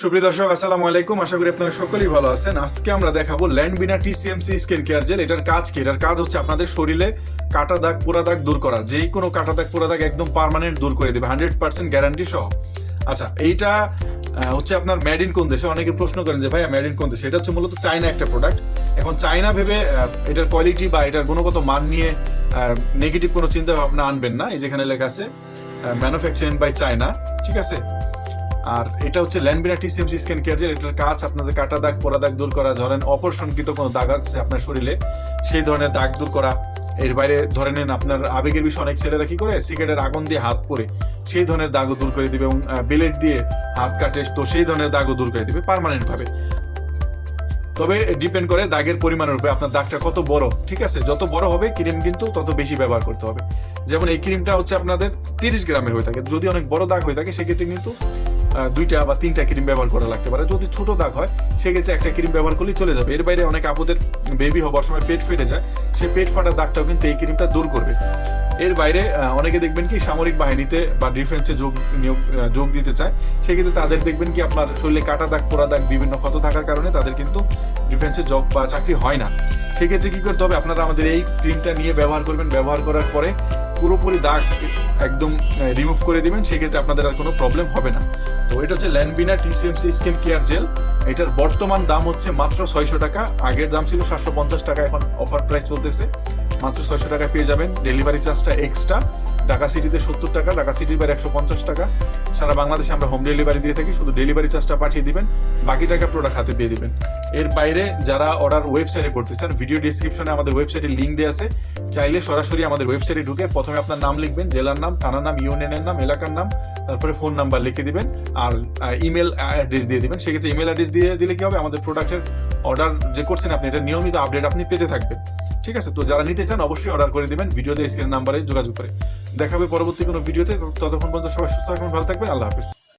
সুপ্রিয় দর্শক, আসসালামু আলাইকুম। আশা করি আপনারা সকলেই ভালো আছেন। আজকে আমরা দেখাবো ল্যান্ডবিনা টিসিএমসি স্কিন কেয়ার জেল। এটার কাজ কি? এটার কাজ হচ্ছে আপনাদের শরীরে কাটা দাগ, পোড়া দাগ দূর করা। যেই কোনো কাটা দাগ, পোড়া দাগ একদম পার্মানেন্ট দূর করে দেবে। হান্ড্রেড পার্সেন্ট গ্যারান্টি সহ। আচ্ছা এইটা হচ্ছে আপনার মেড ইন কোন দেশে? অনেকে প্রশ্ন করেন যে, ভাইয়া মেড ইন কোন দেশে? এটা হচ্ছে মূলত চায়না একটা প্রোডাক্ট এখন চায়না ভেবে এটার কোয়ালিটি বা এটার গুণগত মান নিয়ে নেগেটিভ কোনো চিন্তা ভাবনা আনবেন না। এই যেখানে লেখা আছে ম্যানুফ্যাকচারিং বাই চায়না। ঠিক আছে? আর এটা হচ্ছে ল্যান্ডবিনা টিসিএমসি স্ক্যান কেয়ার এটার কাজ আপনাদের কাটা দাগ, পোড়া দাগ দূর করা, ধরেন অপরসংকৃত কোনো দাগ আছে আপনার শরীরে, সেই ধরনের দাগ দূর করা। এর বাইরে ধরে নেন আপনার আবেগের বিষয়, অনেক ছেলেরা কি করে? সিগারেটের আগুন দিয়ে হাত পরে সেই ধরনের দাগও দূর করে দিবে এবং বেলেট দিয়ে হাত কাটে, তো সেই ধরনের দাগও দূর করে দিবে পার্মানেন্ট ভাবে তবে ডিপেন্ড করে দাগের পরিমাণের উপরে, আপনার দাগটা কত বড়, ঠিক আছে? যত বড় হবে ক্রিম কিন্তু তত বেশি ব্যবহার করতে হবে। যেমন এই ক্রিমটা হচ্ছে আপনাদের তিরিশ গ্রামের হয়ে থাকে, যদি অনেক বড় দাগ হয়ে থাকে, সেক্ষেত্রে কিন্তু দুইটা বা তিনটা ক্রিম ব্যবহার করা লাগতে পারে। যদি ছোট দাগ হয়, সেক্ষেত্রে একটা ক্রিম ব্যবহার করলেই চলে যাবে। এর বাইরে অনেক আপুদের বেবি হবার সময় পেট ফেটে যায়। সেই পেট ফাটার দাগটাও কিন্তু এই ক্রিমটা দূর করবে। এর বাইরে অনেকে দেখবেন কি, সামরিক বাহিনীতে বা ডিফেন্সে যোগ নিয়োগ যোগ দিতে চায়। সেক্ষেত্রে তাদের দেখবেন কি, আপনার শরীরে কাটা দাগ, পোড়া দাগ, বিভিন্ন ক্ষত থাকার কারণে তাদের কিন্তু ডিফেন্সে জব বা চাকরি হয় না। সেক্ষেত্রে কি করতে হবে? আপনারা আমাদের এই ক্রিমটা নিয়ে ব্যবহার করবেন। ব্যবহার করার পরে পুরোপুরি দাগ একদম রিমুভ করে দিবেন, সেক্ষেত্রে আপনাদের আর কোনো প্রবলেম হবে না। তো এটা হচ্ছে ল্যান্ডবিনা টিসিএমসি স্কিন কেয়ার জেল এটার বর্তমান দাম হচ্ছে মাত্র ছয়শো টাকা। আগের দাম ছিল সাতশো পঞ্চাশ টাকা, এখন অফার প্রাইস চলতেছে। মাত্র ছয়শো টাকা পেয়ে যাবেন। ডেলিভারি চার্জটা এক্সট্রা ঢাকা সিটিতে সত্তর টাকা, ঢাকা সিটির বাইরে একশো পঞ্চাশ টাকা। সারা বাংলাদেশে আমরা হোম ডেলিভারি দিয়ে থাকি, শুধু ডেলিভারি চার্জটা পাঠিয়ে দিবেন, বাকি টাকা প্রোডাক্ট হাতে পেয়ে দিবেন। এর বাইরে যারা অর্ডার ওয়েবসাইটে করতে চান ভিডিও ডিসক্রিপশনে আমাদের ওয়েবসাইটের লিঙ্ক দেওয়া আছে। চাইলে সরাসরি আমাদের ওয়েবসাইটে ঢুকে প্রথমে আপনার নাম লিখবেন, জেলার নাম, থানার নাম ইউনিয়নের নাম, এলাকার নাম, তারপরে ফোন নাম্বার লিখে দিবেন, আর ইমেল অ্যাড্রেস দিয়ে দিবেন। সেক্ষেত্রে ইমেল অ্যাড্রেস দিয়ে দিলে কি হবে? আমাদের প্রোডাক্টের অর্ডার যে করছেন আপনি, এটা নিয়মিত আপডেট আপনি পেতে থাকবেন। ঠিক আছে? তো যারা নিতে চান, অবশ্যই অর্ডার করে দিবেন ভিডিওতে স্ক্রিন নাম্বারে যোগাযোগ করে। দেখাবে পরবর্তী কোনো ভিডিওতে। ততক্ষণ পর্যন্ত সবাই সুস্থ থাকবেন ভালো থাকবেন আল্লাহ হাফিজ।